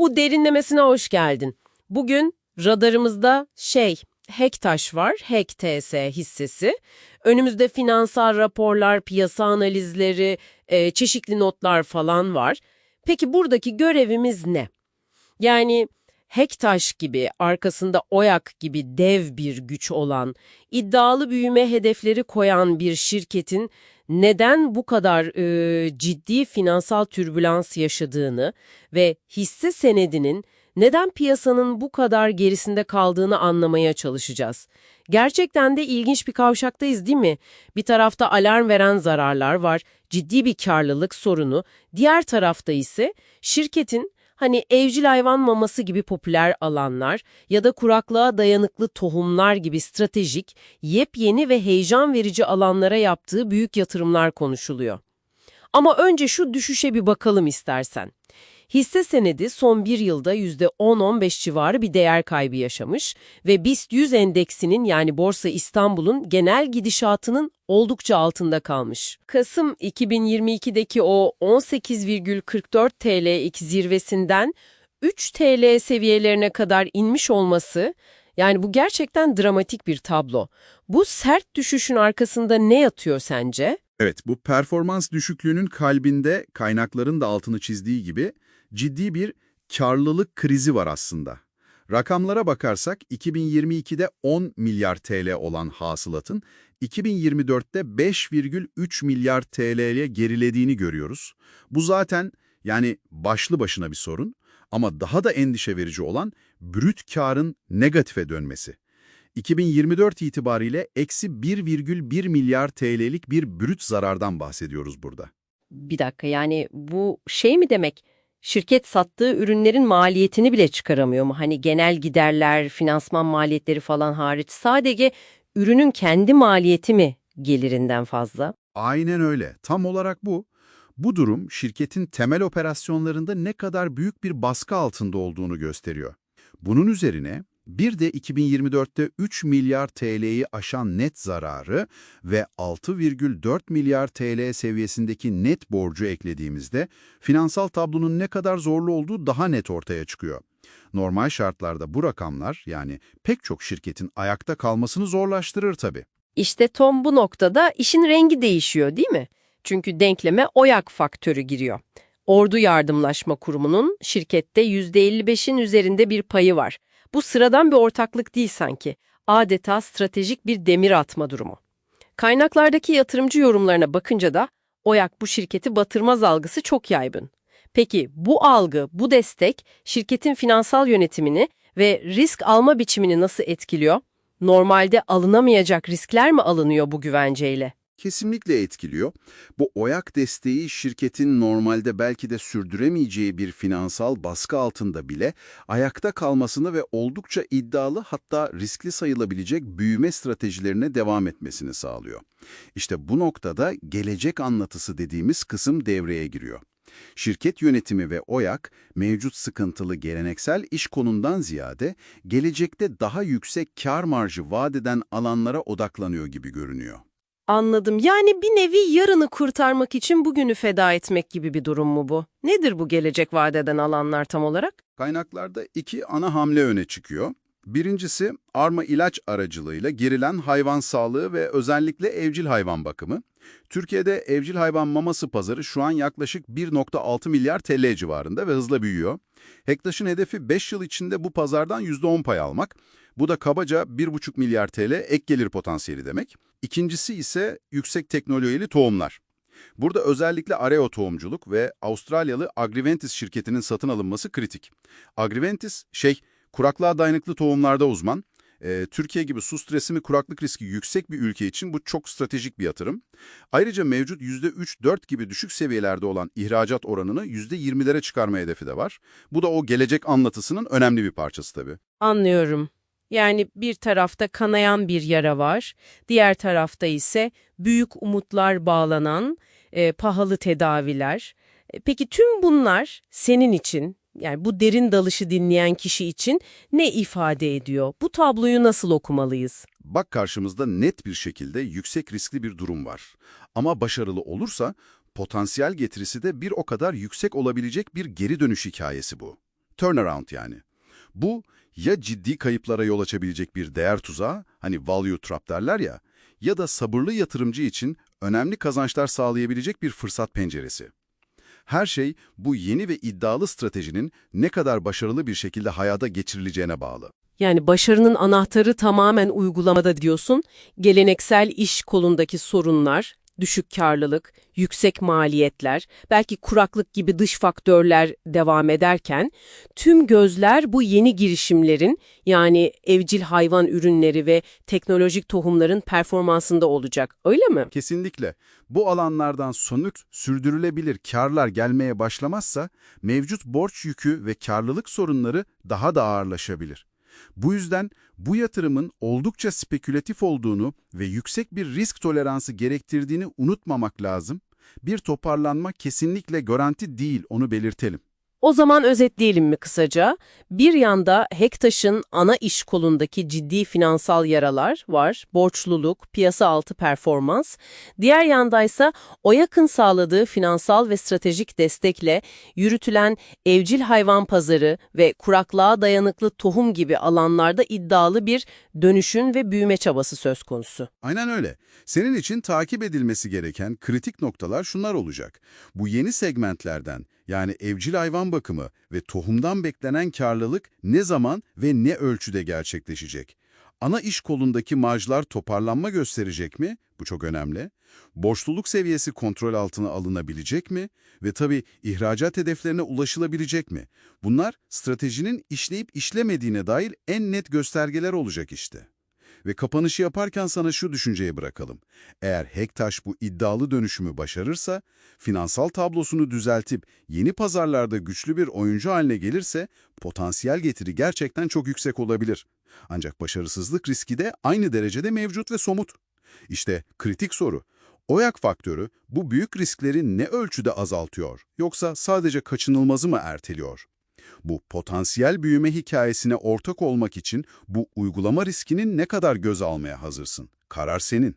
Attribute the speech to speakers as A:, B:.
A: Bu derinlemesine hoş geldin. Bugün radarımızda şey, Hektaş var, HEKTS hissesi. Önümüzde finansal raporlar, piyasa analizleri, e, çeşitli notlar falan var. Peki buradaki görevimiz ne? Yani Hektaş gibi, arkasında Oyak gibi dev bir güç olan, iddialı büyüme hedefleri koyan bir şirketin neden bu kadar e, ciddi finansal türbülans yaşadığını ve hisse senedinin neden piyasanın bu kadar gerisinde kaldığını anlamaya çalışacağız. Gerçekten de ilginç bir kavşaktayız değil mi? Bir tarafta alarm veren zararlar var, ciddi bir karlılık sorunu. Diğer tarafta ise şirketin hani evcil hayvan maması gibi popüler alanlar ya da kuraklığa dayanıklı tohumlar gibi stratejik, yepyeni ve heyecan verici alanlara yaptığı büyük yatırımlar konuşuluyor. Ama önce şu düşüşe bir bakalım istersen. Hisse senedi son bir yılda %10-15 civarı bir değer kaybı yaşamış ve BIST 100 endeksinin yani Borsa İstanbul'un genel gidişatının oldukça altında kalmış. Kasım 2022'deki o 18,44 TL ilk zirvesinden 3 TL seviyelerine kadar inmiş olması yani bu gerçekten dramatik bir tablo. Bu sert düşüşün arkasında ne yatıyor sence?
B: Evet, bu performans düşüklüğünün kalbinde kaynakların da altını çizdiği gibi ciddi bir karlılık krizi var aslında. Rakamlara bakarsak 2022'de 10 milyar TL olan hasılatın 2024'te 5,3 milyar TL'ye gerilediğini görüyoruz. Bu zaten yani başlı başına bir sorun ama daha da endişe verici olan brüt karın negatife dönmesi. 2024 itibariyle eksi 1,1 milyar TL'lik bir brüt zarardan bahsediyoruz burada.
A: Bir dakika yani bu şey mi demek? Şirket sattığı ürünlerin maliyetini bile çıkaramıyor mu? Hani genel giderler, finansman maliyetleri falan hariç sadece ürünün kendi maliyeti mi gelirinden fazla?
B: Aynen öyle. Tam olarak bu. Bu durum şirketin temel operasyonlarında ne kadar büyük bir baskı altında olduğunu gösteriyor. Bunun üzerine bir de 2024'te 3 milyar TL'yi aşan net zararı ve 6,4 milyar TL seviyesindeki net borcu eklediğimizde finansal tablonun ne kadar zorlu olduğu daha net ortaya çıkıyor. Normal şartlarda bu rakamlar yani pek çok şirketin ayakta kalmasını zorlaştırır tabii.
A: İşte Tom bu noktada işin rengi değişiyor değil mi? Çünkü denkleme oyak faktörü giriyor. Ordu Yardımlaşma Kurumu'nun şirkette %55'in üzerinde bir payı var. Bu sıradan bir ortaklık değil sanki. Adeta stratejik bir demir atma durumu. Kaynaklardaki yatırımcı yorumlarına bakınca da OYAK bu şirketi batırmaz algısı çok yaygın. Peki bu algı, bu destek şirketin finansal yönetimini ve risk alma biçimini nasıl etkiliyor? Normalde alınamayacak riskler mi alınıyor bu güvenceyle?
B: Kesinlikle etkiliyor. Bu oyak desteği şirketin normalde belki de sürdüremeyeceği bir finansal baskı altında bile ayakta kalmasını ve oldukça iddialı hatta riskli sayılabilecek büyüme stratejilerine devam etmesini sağlıyor. İşte bu noktada gelecek anlatısı dediğimiz kısım devreye giriyor. Şirket yönetimi ve OYAK, mevcut sıkıntılı geleneksel iş konundan ziyade gelecekte daha yüksek kar marjı vadeden alanlara odaklanıyor gibi görünüyor.
A: Anladım. Yani bir nevi yarını kurtarmak için bugünü feda etmek gibi bir durum mu bu? Nedir bu gelecek vadeden alanlar tam olarak?
B: Kaynaklarda iki ana hamle öne çıkıyor. Birincisi arma ilaç aracılığıyla gerilen hayvan sağlığı ve özellikle evcil hayvan bakımı. Türkiye'de evcil hayvan maması pazarı şu an yaklaşık 1.6 milyar TL civarında ve hızla büyüyor. Hektaş'ın hedefi 5 yıl içinde bu pazardan %10 pay almak. Bu da kabaca 1,5 milyar TL ek gelir potansiyeli demek. İkincisi ise yüksek teknolojili tohumlar. Burada özellikle Areo tohumculuk ve Avustralyalı Agriventis şirketinin satın alınması kritik. Agriventis, şey, kuraklığa dayanıklı tohumlarda uzman. Ee, Türkiye gibi su stresi mi kuraklık riski yüksek bir ülke için bu çok stratejik bir yatırım. Ayrıca mevcut %3-4 gibi düşük seviyelerde olan ihracat oranını %20'lere çıkarma hedefi de var. Bu da o gelecek anlatısının önemli bir parçası tabii.
A: Anlıyorum. Yani bir tarafta kanayan bir yara var, diğer tarafta ise büyük umutlar bağlanan e, pahalı tedaviler. E, peki tüm bunlar senin için, yani bu derin dalışı dinleyen kişi için ne ifade ediyor? Bu tabloyu nasıl okumalıyız?
B: Bak karşımızda net bir şekilde yüksek riskli bir durum var. Ama başarılı olursa potansiyel getirisi de bir o kadar yüksek olabilecek bir geri dönüş hikayesi bu. turnaround yani. Bu ya ciddi kayıplara yol açabilecek bir değer tuzağı, hani value trap derler ya, ya da sabırlı yatırımcı için önemli kazançlar sağlayabilecek bir fırsat penceresi. Her şey bu yeni ve iddialı stratejinin ne kadar başarılı bir şekilde hayata geçirileceğine bağlı.
A: Yani başarının anahtarı tamamen uygulamada diyorsun. Geleneksel iş kolundaki sorunlar, düşük karlılık, yüksek maliyetler, belki kuraklık gibi dış faktörler devam ederken tüm gözler bu yeni girişimlerin yani evcil hayvan ürünleri ve teknolojik tohumların performansında olacak. Öyle mi?
B: Kesinlikle. Bu alanlardan somut, sürdürülebilir karlar gelmeye başlamazsa mevcut borç yükü ve karlılık sorunları daha da ağırlaşabilir. Bu yüzden bu yatırımın oldukça spekülatif olduğunu ve yüksek bir risk toleransı gerektirdiğini unutmamak lazım. Bir toparlanma kesinlikle garanti değil, onu belirtelim.
A: O zaman özetleyelim mi kısaca? Bir yanda Hektaş'ın ana iş kolundaki ciddi finansal yaralar var, borçluluk, piyasa altı performans. Diğer yandaysa o yakın sağladığı finansal ve stratejik destekle yürütülen evcil hayvan pazarı ve kuraklığa dayanıklı tohum gibi alanlarda iddialı bir dönüşün ve büyüme çabası söz konusu.
B: Aynen öyle. Senin için takip edilmesi gereken kritik noktalar şunlar olacak. Bu yeni segmentlerden yani evcil hayvan bakımı ve tohumdan beklenen karlılık ne zaman ve ne ölçüde gerçekleşecek? Ana iş kolundaki marjlar toparlanma gösterecek mi? Bu çok önemli. Borçluluk seviyesi kontrol altına alınabilecek mi? Ve tabii ihracat hedeflerine ulaşılabilecek mi? Bunlar stratejinin işleyip işlemediğine dair en net göstergeler olacak işte. Ve kapanışı yaparken sana şu düşünceye bırakalım. Eğer Hektaş bu iddialı dönüşümü başarırsa, finansal tablosunu düzeltip yeni pazarlarda güçlü bir oyuncu haline gelirse potansiyel getiri gerçekten çok yüksek olabilir. Ancak başarısızlık riski de aynı derecede mevcut ve somut. İşte kritik soru. Oyak faktörü bu büyük riskleri ne ölçüde azaltıyor yoksa sadece kaçınılmazı mı erteliyor? Bu potansiyel büyüme hikayesine ortak olmak için bu uygulama riskinin ne kadar göze almaya hazırsın? Karar senin.